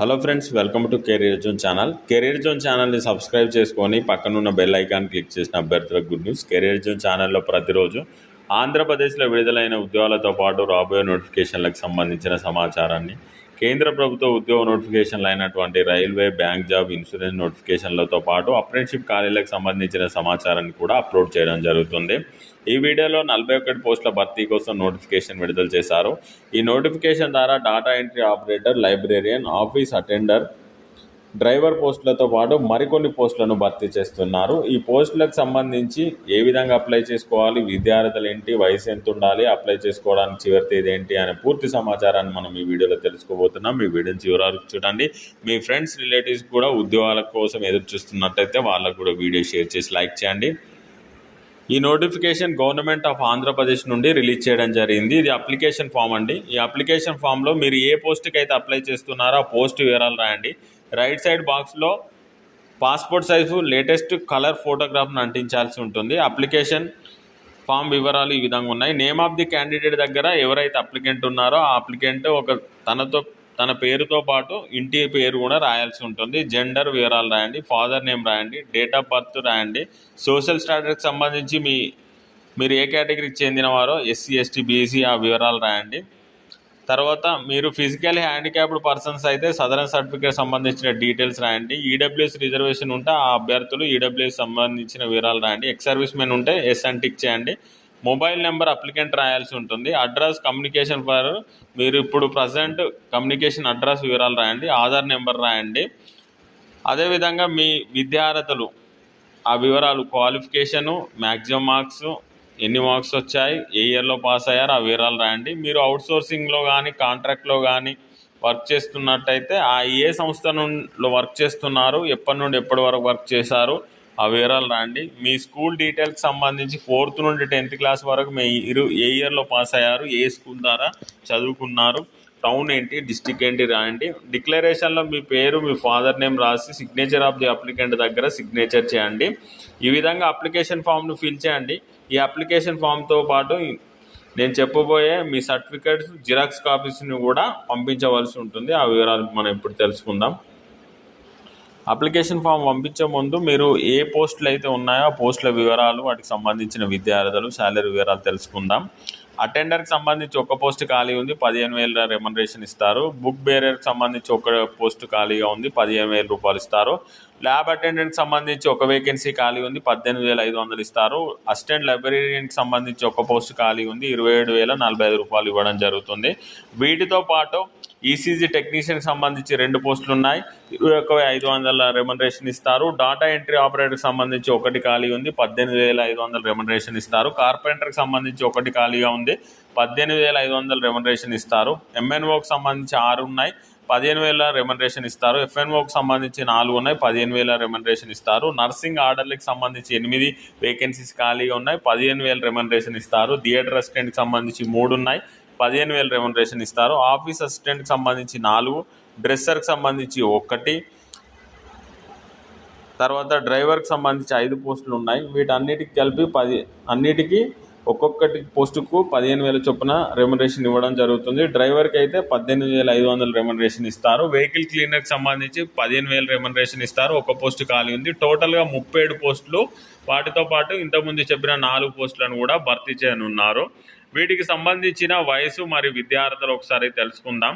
Hello friends welcome to career zone channel. Career zone ఛానల్ని subscribe చేసుకొని పక్కనున్న bell icon click చేసిన అభ్యర్థులకు గుడ్ న్యూస్. కెరీర్ జోన్ ఛానల్లో ప్రతిరోజు ఆంధ్రప్రదేశ్లో విడుదలైన ఉద్యోగాలతో పాటు రాబోయే నోటిఫికేషన్లకు సంబంధించిన సమాచారాన్ని కేంద్ర ప్రభుత్వ ఉద్యోగ నోటిఫికేషన్లు అయినటువంటి రైల్వే బ్యాంక్ జాబ్ ఇన్సూరెన్స్ నోటిఫికేషన్లతో పాటు అప్రెంటిషిప్ ఖాళీలకు సంబంధించిన సమాచారాన్ని కూడా అప్లోడ్ చేయడం జరుగుతుంది. ఈ వీడియోలో నలభై ఒకటి పోస్టుల భర్తీ కోసం నోటిఫికేషన్ విడుదల చేశారు. ఈ నోటిఫికేషన్ ద్వారా data entry operator librarian office attender driver పోస్టులతో పాటు మరికొన్ని పోస్టులను భర్తీ చేస్తున్నారు. ఈ పోస్టులకు సంబంధించి ఏ విధంగా అప్లై చేసుకోవాలి? విద్యార్థులు ఏంటి? వయసు ఎంత ఉండాలి? అప్లై చేసుకోవడానికి చివరి తేదీ ఏంటి? అనే పూర్తి సమాచారాన్ని మనం ఈ వీడియోలో తెలుసుకోబోతున్నాం. మీ వీడియోని చివరి చూడండి. మీ ఫ్రెండ్స్ రిలేటివ్స్ కూడా ఉద్యోగాల కోసం ఎదురు చూస్తున్నట్టయితే వాళ్ళకు కూడా వీడియో షేర్ చేసి లైక్ చేయండి. ఈ నోటిఫికేషన్ గవర్నమెంట్ ఆఫ్ ఆంధ్రప్రదేశ్ నుండి రిలీజ్ చేయడం జరిగింది. ఇది అప్లికేషన్ ఫామ్ అండి. ఈ అప్లికేషన్ ఫామ్లో మీరు ఏ పోస్ట్కి అయితే అప్లై చేస్తున్నారో ఆ పోస్ట్ వివరాలు రాయండి. రైట్ సైడ్ బాక్స్లో పాస్పోర్ట్ సైజు లేటెస్ట్ కలర్ ఫోటోగ్రాఫ్ను అంటించాల్సి ఉంటుంది. అప్లికేషన్ ఫామ్ వివరాలు ఈ విధంగా ఉన్నాయి. నేమ్ ఆఫ్ ది క్యాండిడేట్ దగ్గర ఎవరైతే అప్లికెంట్ ఉన్నారో ఆ అప్లికెంట్ ఒక తనతో తన పేరుతో పాటు ఇంటి పేరు కూడా రాయాల్సి ఉంటుంది. జెండర్ వివరాలు రాయండి ఫాదర్ నేమ్ రాయండి డేట్ ఆఫ్ బర్త్ రాయండి. సోషల్ స్టాటస్కి సంబంధించి మీ మీరు ఏ కేటగిరీకి చెందినవారో ఎస్సీ ఎస్టీ బీసీ ఆ వివరాలు రాయండి. తర్వాత మీరు ఫిజికల్ హ్యాండిక్యాప్డ్ పర్సన్స్ అయితే సదరన్ సర్టిఫికేట్ సంబంధించిన డీటెయిల్స్ రాయండి. ఈడబ్ల్యూఎస్ రిజర్వేషన్ ఉంటే ఆ అభ్యర్థులు ఈడబ్ల్యూఎస్ సంబంధించిన వివరాలు రాయండి. ఎక్స్ సర్వీస్ మెన్ ఉంటే ఎస్ అని టిక్ చేయండి. మొబైల్ నెంబర్ అప్లికెంట్ రాయాల్సి ఉంటుంది. అడ్రస్ కమ్యూనికేషన్ ఫర్ మీరు ఇప్పుడు ప్రజెంట్ కమ్యూనికేషన్ అడ్రస్ వివరాలు రాయండి. ఆధార్ నెంబర్ రాయండి. అదేవిధంగా మీ విద్యార్హతలు ఆ వివరాలు క్వాలిఫికేషను మ్యాక్సిమం మార్క్స్ ఎన్ని మార్క్స్ వచ్చాయి ఏ ఇయర్లో పాస్ అయ్యారు ఆ వివరాలు రాయండి. మీరు అవుట్ సోర్సింగ్లో కానీ కాంట్రాక్ట్లో కానీ వర్క్ చేస్తున్నట్టయితే ఆ ఏ సంస్థ నుండి వర్క్ చేస్తున్నారు ఎప్పటి నుండి ఎప్పటి వరకు వర్క్ చేశారు ఆ వివరాలు రాండి మీ స్కూల్ డీటెయిల్కి సంబంధించి ఫోర్త్ నుండి టెన్త్ క్లాస్ వరకు మీ ఇరు ఏ ఇయర్లో పాస్ అయ్యారు ఏ స్కూల్ ద్వారా చదువుకున్నారు టౌన్ ఏంటి డిస్టిక్ ఏంటి రాయండి. డిక్లరేషన్లో మీ పేరు మీ ఫాదర్ నేమ్ రాసి సిగ్నేచర్ ఆఫ్ ది అప్లికెంట్ దగ్గర సిగ్నేచర్ చేయండి. ఈ విధంగా అప్లికేషన్ ఫామ్ను ఫిల్ చేయండి. ఈ అప్లికేషన్ ఫామ్తో పాటు నేను చెప్పబోయే మీ సర్టిఫికేట్స్ జిరాక్స్ కాపీస్ని కూడా పంపించవలసి ఉంటుంది. ఆ వివరాలు మనం ఇప్పుడు తెలుసుకుందాం. అప్లికేషన్ ఫామ్ పంపించే ముందు మీరు ఏ పోస్టులు అయితే ఉన్నాయో ఆ పోస్టుల వివరాలు వాటికి సంబంధించిన విద్యార్థులు శాలరీ వివరాలు తెలుసుకుందాం. అటెండర్కి సంబంధించి ఒక పోస్ట్ ఖాళీ ఉంది పదిహేను వేల రెమ్యునరేషన్ ఇస్తారు. బుక్ బేరర్కి సంబంధించి ఒక పోస్ట్ ఖాళీగా ఉంది పదిహేను వేల రూపాయలు ఇస్తారు. ల్యాబ్ అటెండెంట్కి సంబంధించి ఒక వేకెన్సీ ఖాళీ ఉంది పద్దెనిమిది వేల ఐదు వందలు ఇస్తారు. అసిస్టెంట్ లైబ్రరీకి సంబంధించి ఒక పోస్ట్ ఖాళీ ఉంది ఇరవై ఏడు వేల నలభై ఐదు రూపాయలు ఇవ్వడం జరుగుతుంది. వీటితో పాటు ఈసీజీ టెక్నీషియన్కి సంబంధించి రెండు పోస్టులు ఉన్నాయి ఇరవై ఒక ఐదు వందల రెమ్యునరేషన్ ఇస్తారు. డాటా ఎంట్రీ ఆపరేటర్కి సంబంధించి ఒకటి ఖాళీ ఉంది పద్దెనిమిది వేల ఐదు వందల రెమ్యునరేషన్ ఇస్తారు. కార్పెంటర్కి సంబంధించి ఒకటి ఖాళీగా ఉంది పద్దెనిమిది వేల ఐదు వందల రెమ్యునరేషన్ ఇస్తారు. ఎంఎన్ఓకి సంబంధించి ఆరు ఉన్నాయి పదిహేను వేల రెమ్యునరేషన్ ఇస్తారు. ఎఫ్ఎన్ఓకి సంబంధించి నాలుగు ఉన్నాయి పదిహేను వేల రెమ్యునరేషన్ ఇస్తారు. నర్సింగ్ ఆర్డర్లకు సంబంధించి ఎనిమిది వేకెన్సీస్ ఖాళీగా ఉన్నాయి పదిహేను వేల రెమ్యునరేషన్ ఇస్తారు. థియేటర్ అసిస్టెంట్కి సంబంధించి మూడు ఉన్నాయి పదిహేను వేల రెమ్యునరేషన్ ఇస్తారు. ఆఫీస్ అసిస్టెంట్కి సంబంధించి నాలుగు డ్రెస్సర్కి సంబంధించి ఒకటి తర్వాత డ్రైవర్కి సంబంధించి ఐదు పోస్టులు ఉన్నాయి. వీటన్నిటికి కలిపి పది అన్నిటికీ ఒక్కొక్కటి పోస్టుకు పదిహేను వేల చొప్పున రెమ్యునరేషన్ ఇవ్వడం జరుగుతుంది. డ్రైవర్కి అయితే పద్దెనిమిది వేల ఐదు వందల రెమ్యునరేషన్ ఇస్తారు. వెహికల్ క్లీనర్కి సంబంధించి పదిహేను వేల రెమ్యునరేషన్ ఇస్తారు. ఒక పోస్ట్ ఖాళీ ఉంది. టోటల్గా ముప్పై ఏడు పోస్టులు వాటితో పాటు ఇంతకుముందు చెప్పిన నాలుగు పోస్టులను కూడా భర్తీ చేయనున్నారు. వీటికి సంబంధించిన వయసు మరియు విద్యార్థులు ఒకసారి తెలుసుకుందాం.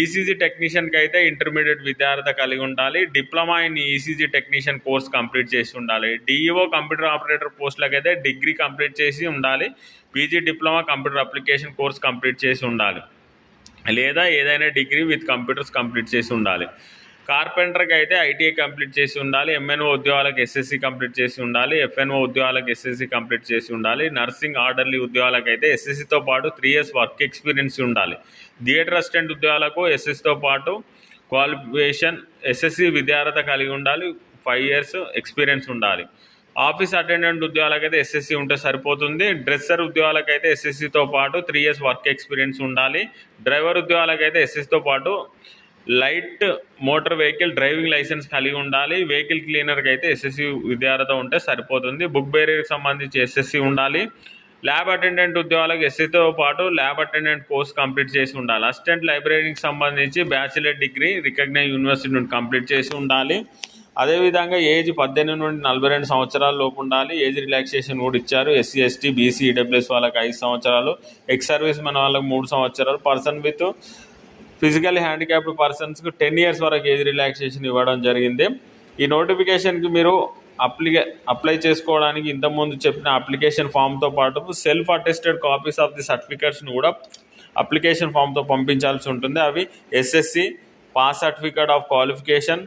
ఈసీజీ టెక్నీషియన్కి అయితే ఇంటర్మీడియట్ విద్యార్థి కలిగి ఉండాలి. Diploma in ECG technician course complete చేసి ఉండాలి. డిఈఓ కంప్యూటర్ ఆపరేటర్ పోస్టులకు అయితే డిగ్రీ కంప్లీట్ చేసి ఉండాలి. PG diploma computer application course complete చేసి ఉండాలి. లేదా ఏదైనా డిగ్రీ విత్ కంప్యూటర్స్ కంప్లీట్ చేసి ఉండాలి. కార్పెంటర్కి అయితే ఐటీఐ కంప్లీట్ చేసి ఉండాలి ఎంఎన్ఓ ఉద్యోగాలకు ఎస్ఎస్సి కంప్లీట్ చేసి ఉండాలి ఎఫ్ఎన్ఓ ఉద్యోగాలకు ఎస్ఎస్సి కంప్లీట్ చేసి ఉండాలి నర్సింగ్ ఆర్డర్లీ ఉద్యోగాలకు అయితే ఎస్ఎస్సితో పాటు త్రీ ఇయర్స్ వర్క్ ఎక్స్పీరియన్స్ ఉండాలి. థియేటర్ అసిస్టెంట్ ఉద్యోగాలకు ఎస్ఎస్సితో పాటు క్వాలిఫికేషన్ ఎస్ఎస్సి విద్యార్హత కలిగి ఉండాలి ఫైవ్ ఇయర్స్ ఎక్స్పీరియన్స్ ఉండాలి. ఆఫీస్ అటెండెంట్ ఉద్యోగాలకైతే ఎస్ఎస్సి ఉంటే సరిపోతుంది డ్రెస్సర్ ఉద్యోగాలకైతే ఎస్ఎస్సితో పాటు త్రీ ఇయర్స్ వర్క్ ఎక్స్పీరియన్స్ ఉండాలి డ్రైవర్ ఉద్యోగాలకైతే ఎస్ఎస్సితో పాటు light motor vehicle driving licence కలిగి ఉండాలి. వెహికల్ క్లీనర్కి అయితే ఎస్ఎస్సి విద్యార్హత ఉంటే సరిపోతుంది. బుక్ బేరియర్కి సంబంధించి ఎస్ఎస్సి ఉండాలి. ల్యాబ్ అటెండెంట్ ఉద్యోగాలకు ఎస్సీతో పాటు ల్యాబ్ అటెండెంట్ కోర్స్ కంప్లీట్ చేసి ఉండాలి. అసిస్టెంట్ లైబ్రరీకి సంబంధించి బ్యాచిలర్ డిగ్రీ రికగ్నైజ్ యూనివర్సిటీ నుండి కంప్లీట్ చేసి ఉండాలి. అదేవిధంగా ఏజ్ పద్దెనిమిది నుండి నలభై రెండు సంవత్సరాల లోపు ఉండాలి. ఏజ్ రిలాక్సేషన్ కూడా ఇచ్చారు. ఎస్సీ ఎస్టీ బీసీ ఈడబ్ల్యూఎస్ వాళ్ళకి ఐదు సంవత్సరాలు. ఎక్స్ సర్వీస్ మన వాళ్ళకి మూడు సంవత్సరాలు. పర్సన్ విత్ ఫిజికల్ హ్యాండిక్యాప్డ్ పర్సన్స్కి టెన్ ఇయర్స్ వరకు ఏజ్ రిలాక్సేషన్ ఇవ్వడం జరిగింది. ఈ నోటిఫికేషన్కి మీరు అప్లికే అప్లై చేసుకోవడానికి ఇంతకుముందు చెప్పిన అప్లికేషన్ ఫామ్తో పాటు self attested copies of the సర్టిఫికేట్స్ని కూడా అప్లికేషన్ ఫామ్తో పంపించాల్సి ఉంటుంది. అవి SSC pass certificate of qualification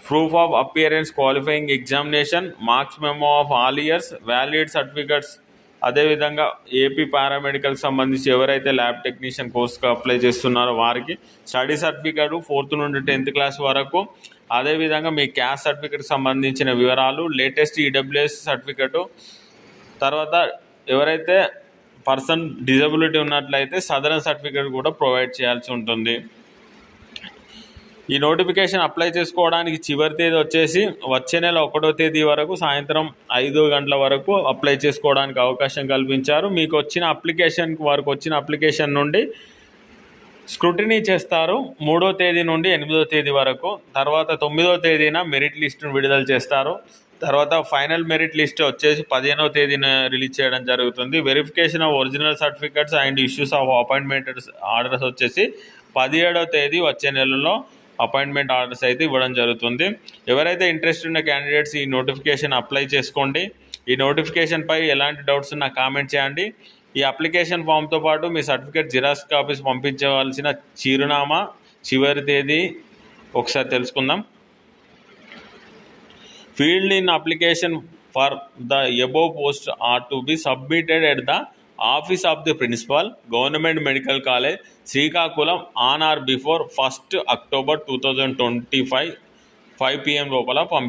proof of appearance qualifying examination marks memo of all years valid certificates అదేవిధంగా ఏపీ పారామెడికల్ సంబంధించి ఎవరైతే ల్యాబ్ టెక్నీషియన్ కోర్స్కి అప్లై చేస్తున్నారో వారికి స్టడీ సర్టిఫికేట్ ఫోర్త్ నుండి టెన్త్ క్లాస్ వరకు. అదేవిధంగా మీ క్యాస్ట్ సర్టిఫికేట్ సంబంధించిన వివరాలు లేటెస్ట్ ఈడబ్ల్యూఎస్ సర్టిఫికేటు. తర్వాత ఎవరైతే పర్సన్ డిజబిలిటీ ఉన్నట్లయితే సదరన్ సర్టిఫికేట్ కూడా ప్రొవైడ్ చేయాల్సి ఉంటుంది. ఈ నోటిఫికేషన్ అప్లై చేసుకోవడానికి చివరి తేదీ వచ్చేసి వచ్చే నెల ఒకటో తేదీ వరకు సాయంత్రం ఐదు గంటల వరకు అప్లై చేసుకోవడానికి అవకాశం కల్పించారు. మీకు వచ్చిన అప్లికేషన్ వారికి వచ్చిన అప్లికేషన్ నుండి స్క్రూటినీ చేస్తారు. మూడో తేదీ నుండి ఎనిమిదో తేదీ వరకు తర్వాత తొమ్మిదో తేదీన మెరిట్ లిస్టును విడుదల చేస్తారు. తర్వాత ఫైనల్ మెరిట్ లిస్ట్ వచ్చేసి పదిహేనవ తేదీన రిలీజ్ చేయడం జరుగుతుంది. Verification of original certificates and issues of appointment orders వచ్చేసి పదిహేడవ తేదీ వచ్చే నెలలో అపాయింట్మెంట్ ఆర్డర్స్ అయితే ఇవ్వడం జరుగుతుంది. ఎవరైతే ఇంట్రెస్ట్ ఉన్న క్యాండిడేట్స్ ఈ నోటిఫికేషన్ అప్లై చేసుకోండి. ఈ నోటిఫికేషన్పై ఎలాంటి డౌట్స్ ఉన్నా కామెంట్ చేయండి. ఈ అప్లికేషన్ ఫామ్తో పాటు మీ సర్టిఫికేట్ జిరాక్స్ కాపీస్ పంపించవలసిన చిరునామా చివరి తేదీ ఒకసారి తెలుసుకుందాం. Filled in application for the above post are to be submitted at the office of the principal government medical college Srikakulam on or before first October two thousand twenty five five PM లోపల పంపి